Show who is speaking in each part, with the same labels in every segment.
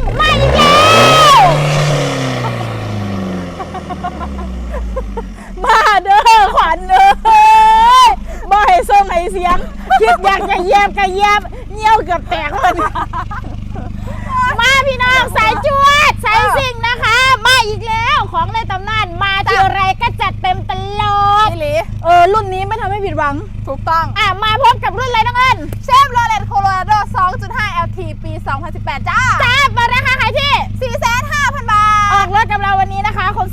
Speaker 1: งมาอีกแล้วมาเด้อขวัญเอ้ยบ่ให้ส่งให้เสียงคิดอยากจะเยียบก็เยียบเงี้ยวเกือบแตกเลยมาพี่น้องสายจวดสายสิ่งนะคะ มาอีกแล้วของในตำนานมาทีไรก็จัดเต็มตลอด
Speaker 2: พี่หลี
Speaker 1: เออรุ่นนี้ไม่ทำให้ผิดหวัง
Speaker 2: ถูกต้อง
Speaker 1: อะ มาพบกับรุ่นเลยน้องเอิญ
Speaker 2: เชฟโรเลตโคโลราโด 2.5 LT ปี 2018 จ้า
Speaker 1: จ้า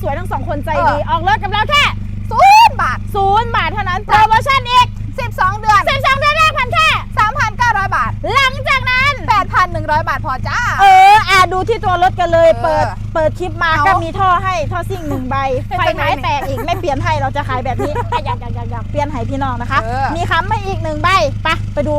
Speaker 1: วยทั้งสองคนใจดี
Speaker 2: เออ
Speaker 1: ออกรถกับเราแค่
Speaker 2: ศูนย์บาท
Speaker 1: ศูนย์บาทเท่านั้นโปรโมชั่นอีก
Speaker 2: 12 เดือน
Speaker 1: 12 เดือนแรกพันแค่
Speaker 2: 3,900 บาท
Speaker 1: หลังจากนั้น
Speaker 2: 8,100 บาทพอจ้า
Speaker 1: เออ อะดูที่ตัวรถกันเลย
Speaker 2: เออ
Speaker 1: เปิด เปิดคลิปมา
Speaker 2: เอา
Speaker 1: ก็มีท่อให้ ท่อซิ่งหนึ่งใบ ไฟ
Speaker 2: เป็นไง
Speaker 1: ท้ายแตกอีก ไม่เปลี่ยนให้ เราจะขายแบบนี้อะอยากอยากอยากอยากเปลี่ยนให้พี่น้องนะคะ
Speaker 2: เออ
Speaker 1: มีค้ำมาอีกหนึ่งใบ ไป ไปดู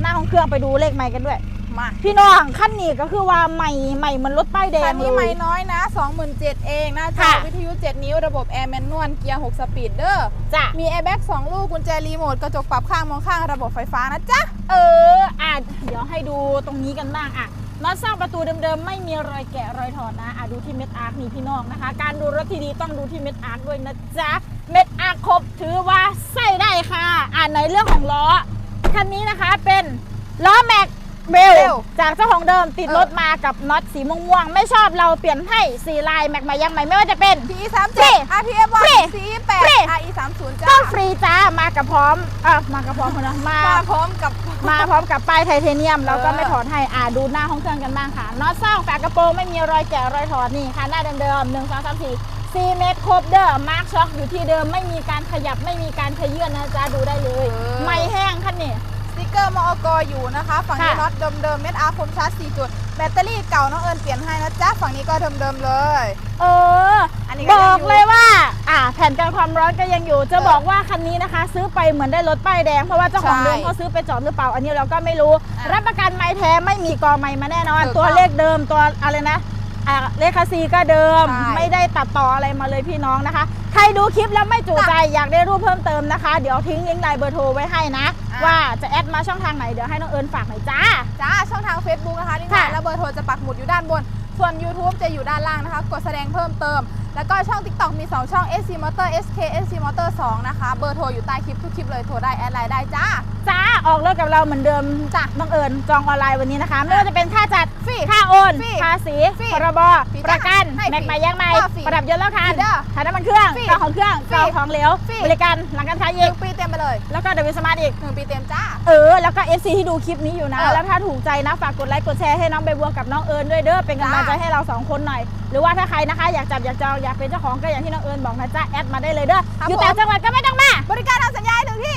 Speaker 1: หน้าห้องเครื่องไปดูเลขไมค์กันด้วย
Speaker 2: มา
Speaker 1: พี่น้องขั้นนี้ก็คือว่าใหม่ใหม่เหมันรถป้ายแด
Speaker 2: คั
Speaker 1: ง
Speaker 2: น
Speaker 1: เล
Speaker 2: นี้ไม่
Speaker 1: ย
Speaker 2: น้อยนะ 27,000เองหน้าจอ
Speaker 1: ค่ะ
Speaker 2: วิทยุ 7 นิ้วระบบแอร์แมนนวลเกียร์ 6 สปีดเดอร์
Speaker 1: จ้ะ
Speaker 2: มีแอร์แบ็ก2ลูกกุญแจรีโมทกระจกปรับข้างมองข้างระบบไฟฟ้านะจ๊ะ
Speaker 1: เอออะเดี๋ยวให้ดูตรงนี้กันบ้างอะน็อตสร้างประตูเดิมๆไม่มีรอยแกะรอยถอดนะอะดูที่เม็ดอาร์คนี่พี่น้องนะคะ การดูรถที่ดีต้องดูที่เม็ดอาร์คด้วยนะจ๊ะเม็ดอาร์คครบถือว่าใส่ได้ค่ะ อ่าในเรื่องของล้อคันนี้นะคะเป็นล้อแม็ก เบล
Speaker 2: Bell
Speaker 1: จากเจ้าของเดิมติด
Speaker 2: เออ
Speaker 1: รถมากับน็อตสีม่วงๆไม่ชอบเราเปลี่ยนให้สีลายแม็กใหม่ยังใหม่ไม่ว่าจะเป็น
Speaker 2: PE
Speaker 1: ฟรี
Speaker 2: 37 RPF
Speaker 1: ฟรี
Speaker 2: 1 CE
Speaker 1: ฟรี
Speaker 2: 8 RE 30จ้า
Speaker 1: ก็ฟรีจ้ามากับพร้อมอะมากับพร้อมคนนะมา
Speaker 2: มาพร้อมกับ
Speaker 1: มาพร้อมกับป้ายไทเทเนียมเราก็
Speaker 2: เออ
Speaker 1: ไม่ถอดให้อ่าดูหน้าห้องเครื่องกันบ้างค่ะน็อตซ่องฝากระโปรงไม่มีรอยแกะรอยถอดนี่ค่ะหน้าเดิมๆหนึ่งสองสามสี่สี่เมตรครบเด้อมาร์คช็อคอยู่ที่เดิมไม่มีการขยับไม่มีการขยื่นนะจ๊ะดูได้เลย ไม่แห้งคันนี่
Speaker 2: ส ติกเกอร์มอกอยู่นะคะ ฝั่งนี้
Speaker 1: ค่ะ
Speaker 2: น็อตเดิมๆเม็ดอาร์คมชาร์จ4จุด แบตเตอรี่เก่าน้องเอิญเปลี่ยนให้นะจ๊ะ ฝั่งนี้ก็เดิมๆเลย
Speaker 1: เออ
Speaker 2: อันนี้
Speaker 1: บ
Speaker 2: ก็
Speaker 1: อ
Speaker 2: ยัง
Speaker 1: ก
Speaker 2: อยู่
Speaker 1: เลยว่า อ่า แผ่นกันความร้อนก็ยังอยู่ จะ
Speaker 2: เออ
Speaker 1: บอกว่าคันนี้นะคะ ซื้อไปเหมือนได้รถป้ายแดง เพราะว่าเจ้าของ
Speaker 2: ใช่
Speaker 1: เดิมเขาซื้อไปจอดหรือเปล่า อันนี้เราก็ไม่รู้
Speaker 2: อะ
Speaker 1: รับประกันไม้แท้ไม่มีกอไม้มาแน่นอน
Speaker 2: ถูกต้อง
Speaker 1: ตัวเลขเดิมตัวอะไรนะ อ่าเลขคาซีก็เดิม
Speaker 2: ใช่
Speaker 1: ไม่ได้ตัดต่ออะไรมาเลยพี่น้องนะคะ ใครดูคลิปแล้วไม่จุใจอยากได้รูปเพิ่มเติมนะคะ เดี๋ยวทิ้งลิงก์ไลน์เบอร์โทรไว้ให้นะ
Speaker 2: อะ
Speaker 1: ว่าจะแอดมาช่องทางไหนเดี๋ยวให้น้องเอิญฝากหน่อยจ้า
Speaker 2: จ้าช่องทาง Facebook นะคะที่
Speaker 1: ค่ะ
Speaker 2: งานและเบอร์โทรจะปักหมุดอยู่ด้านบน ส่วน YouTube จะอยู่ด้านล่างนะคะ กดแสดงเพิ่มเติม แล้วก็ช่อง TikTok มี 2 ช่อง SC Motor SK SC Motor 2 นะคะ เบอร์โทรอยู่ใต้คลิปทุกคลิปเลย โทรได้แอดไลน์ได้จ้า
Speaker 1: จ้าออกรถกับเราเหมือนเดิมจ้ะน้องเอิญจองออนไลน์วันนี้นะคะ ไม่ว่าจะเป็นค่าจัด
Speaker 2: ฟรี
Speaker 1: ค่าโอน
Speaker 2: ฟรี
Speaker 1: ภาษี
Speaker 2: ฟรี
Speaker 1: พรบ
Speaker 2: ฟรี
Speaker 1: ประกัน
Speaker 2: ให้ฟรี
Speaker 1: แม็กใหม่แยงใหม่
Speaker 2: ก็ฟรี
Speaker 1: ประดับยนต์แล้วคัน
Speaker 2: ฟรีเด้อ
Speaker 1: ถ่ายน้ำมันเครื่อง
Speaker 2: ฟรี
Speaker 1: กองของเครื่อง
Speaker 2: ฟรี
Speaker 1: กองของเหลว
Speaker 2: ฟรี
Speaker 1: บริการหลังการขาย
Speaker 2: ห
Speaker 1: อี
Speaker 2: นึ่
Speaker 1: ก
Speaker 2: งปีเต็มไปเลย
Speaker 1: แล้วก็เดวิสมาร์ทอีก
Speaker 2: หนึ่งปีเต็มจ้า
Speaker 1: เออ แล้วก็ FC ที่ดูคลิปนี้อยู่นะ
Speaker 2: เออ
Speaker 1: แล้วถ้าถูกใจนะ ฝากกดไลค์ กดแชร์ให้น้องใบบัวกับน้องเอิญด้วยเด้อ เป็นกำลังใจ
Speaker 2: จ้า
Speaker 1: ให้เราสองคนหน่อย หรือว่าถ้าใครนะคะอยากจับอยากจองอยากเป็นเจ้าของก็อย่างที่น้องเอิญบอกนะจ๊ะแอดมาได้เลยเด้อ
Speaker 2: ครับ
Speaker 1: อยู่ต่าง
Speaker 2: ผม
Speaker 1: จังหวัดก็ไม่ต้องมา
Speaker 2: บริการทำสัญญาให้ถึงที่